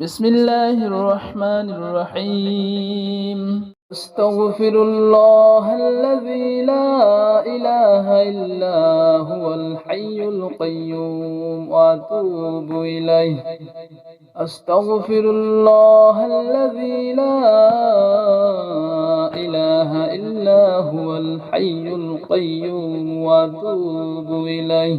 بسم الله الرحمن الرحيم. استغفر الله الذي لا إله إلا هو الحي القيوم وأتوب إليه. أستغفر الله الذي لا إله إلا هو الحي القيوم وأتوب إليه.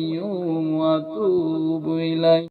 وأتوب إليه.